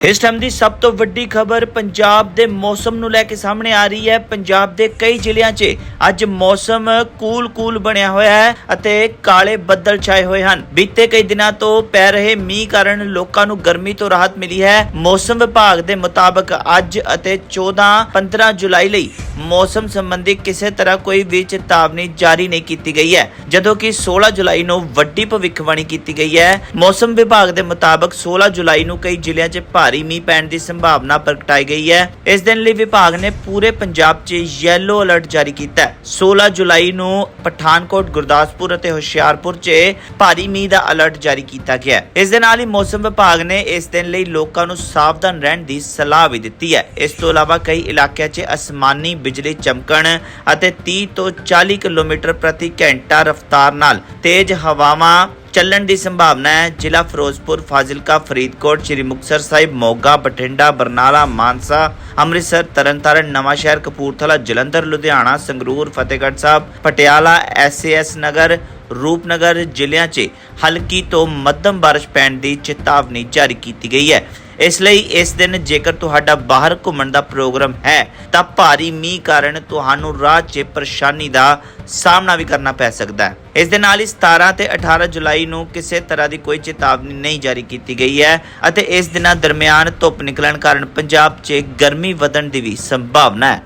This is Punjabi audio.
ਇਸ ਟਾਈਮ ਦੀ ਸਭ ਤੋਂ ਵੱਡੀ ਖਬਰ ਪੰਜਾਬ ਦੇ ਮੌਸਮ ਨੂੰ ਲੈ ਕੇ ਸਾਹਮਣੇ ਆ ਰਹੀ ਹੈ। ਪੰਜਾਬ ਦੇ ਕਈ ਜ਼ਿਲ੍ਹਿਆਂ 'ਚ ਅੱਜ ਮੌਸਮ ਕੂਲ-ਕੂਲ ਬਣਿਆ ਹੋਇਆ ਹੈ ਅਤੇ ਕਾਲੇ ਬੱਦਲ ਛਾਏ ਹੋਏ ਹਨ। ਬੀਤੇ ਕਈ ਦਿਨਾਂ ਤੋਂ ਪੈ ਰਹੇ ਮੀਂਹ ਕਾਰਨ ਲੋਕਾਂ ਨੂੰ ਗਰਮੀ ਤੋਂ ਰਾਹਤ ਮਿਲੀ ਹੈ। ਮੌਸਮ ਵਿਭਾਗ ਦੇ ਮੁਤਾਬਕ ਅੱਜ ਅਤੇ 14-15 ਜੁਲਾਈ ਲਈ ਮੌਸਮ ਸੰਬੰਧੀ ਕਿਸੇ ਤਰ੍ਹਾਂ ਕੋਈ ਵੀ ਚੇਤਾਵਨੀ ਜਾਰੀ ਨਹੀਂ ਕੀਤੀ ਗਈ ਹੈ। ਜਦੋਂ ਕਿ 16 ਜੁਲਾਈ ਨੂੰ ਵੱਡੀ ਭਵਿੱਖਬਾਣੀ ਕੀਤੀ ਗਈ ਹੈ, ਮੌਸਮ ਵਿਭਾਗ ਦੇ ਮੁਤਾਬਕ 16 ਜੁਲਾਈ ਨੂੰ ਕਈ ਜ਼ਿਲ੍ਹਿਆਂ 'ਚ ਭਾਰੀ ਮੀਂਹ ਪੈਣ ਦੀ ਸੰਭਾਵਨਾ ਪ੍ਰਗਟਾਈ ਗਈ ਹੈ। ਇਸ ਦਿਨ ਲਈ ਵਿਭਾਗ ਨੇ ਪੂਰੇ ਪੰਜਾਬ 'ਚ ਯੈਲੋ ਅਲਰਟ ਜਾਰੀ ਕੀਤਾ ਹੈ। 16 ਜੁਲਾਈ ਨੂੰ ਪਠਾਨਕੋਟ, ਗੁਰਦਾਸਪੁਰ ਅਤੇ ਹੁਸ਼ਿਆਰਪੁਰ 'ਚ ਭਾਰੀ ਮੀਂਹ ਦਾ ਅਲਰਟ ਜਾਰੀ ਕੀਤਾ ਗਿਆ ਹੈ। ਇਸ ਦੇ ਨਾਲ ਹੀ ਮੌਸਮ ਵਿਭਾਗ ਨੇ ਇਸ ਦਿਨ ਲਈ ਲੋਕਾਂ ਨੂੰ ਸਾਵਧਾਨ ਰਹਿਣ ਦੀ ਸਲਾਹ ਵੀ ਦਿੱਤੀ ਹੈ। ਇਸ ਤੋਂ ਇਲਾਵਾ ਕਈ ਇਲਾਕਿਆਂ 'ਚ ਅਸਮਾਨੀ ਬਿਜਲੀ ਚਮਕਣ ਅਤੇ 30 ਤੋਂ 40 ਕਿਲੋਮੀਟਰ ਪ੍ਰਤੀ ਘੰਟਾ ਰਫ਼ਤਾਰ ਨਾਲ ਤੇਜ਼ ਹਵਾਵਾਂ ਚੱਲਣ ਦੀ ਸੰਭਾਵਨਾ ਹੈ। ਜ਼ਿਲ੍ਹਾ ਫਿਰੋਜ਼ਪੁਰ, ਫਾਜ਼ਿਲਕਾ, ਫਰੀਦਕੋਟ, ਸ੍ਰੀ ਮੁਕਤਸਰ ਸਾਹਿਬ, ਮੋਗਾ, ਬਠਿੰਡਾ, ਬਰਨਾਲਾ, ਮਾਨਸਾ, ਅੰਮ੍ਰਿਤਸਰ, ਤਰਨਤਾਰਨ ਨਵਾਂਸ਼ਹਿਰ ਕਪੂਰਥਲਾ, ਜਲੰਧਰ, ਲੁਧਿਆਣਾ, ਸੰਗਰੂਰ, ਫਤਿਹਗੜ੍ਹ ਸਾਹਿਬ, ਪਟਿਆਲਾ, ਐਸਏਐਸ ਨਗਰ ਰੂਪਨਗਰ ਜ਼ਿਲ੍ਹਿਆਂ 'ਚ ਹਲਕੀ ਤੋਂ ਮੱਧਮ ਬਾਰਿਸ਼ ਪੈਣ ਦੀ ਚੇਤਾਵਨੀ ਜਾਰੀ ਕੀਤੀ ਗਈ ਹੈ। ਇਸ ਲਈ ਇਸ ਦਿਨ ਜੇਕਰ ਤੁਹਾਡਾ ਬਾਹਰ ਘੁੰਮਣ ਦਾ ਪ੍ਰੋਗਰਾਮ ਹੈ, ਤਾਂ ਭਾਰੀ ਮੀਂਹ ਕਾਰਨ ਤੁਹਾਨੂੰ ਰਾਹ 'ਚ ਪਰੇਸ਼ਾਨੀ ਦਾ ਸਾਹਮਣਾ ਵੀ ਕਰਨਾ ਪੈ ਸਕਦਾ ਹੈ। ਇਸ ਦੇ ਨਾਲ ਹੀ 17 ਤੇ 18 ਜੁਲਾਈ ਨੂੰ ਕਿਸੇ ਤਰ੍ਹਾਂ ਦੀ ਕੋਈ ਚੇਤਾਵਨੀ ਨਹੀਂ ਜਾਰੀ ਕੀਤੀ ਗਈ ਹੈ ਅਤੇ ਇਸ ਦਿਨਾਂ ਦਰਮਿਆਨ ਧੁੱਪ ਨਿਕਲਣ ਕਾਰਨ ਪੰਜਾਬ 'ਚ ਗਰਮੀ ਵਧਣ ਦੀ ਵੀ ਸੰਭਾਵਨਾ ਹੈ।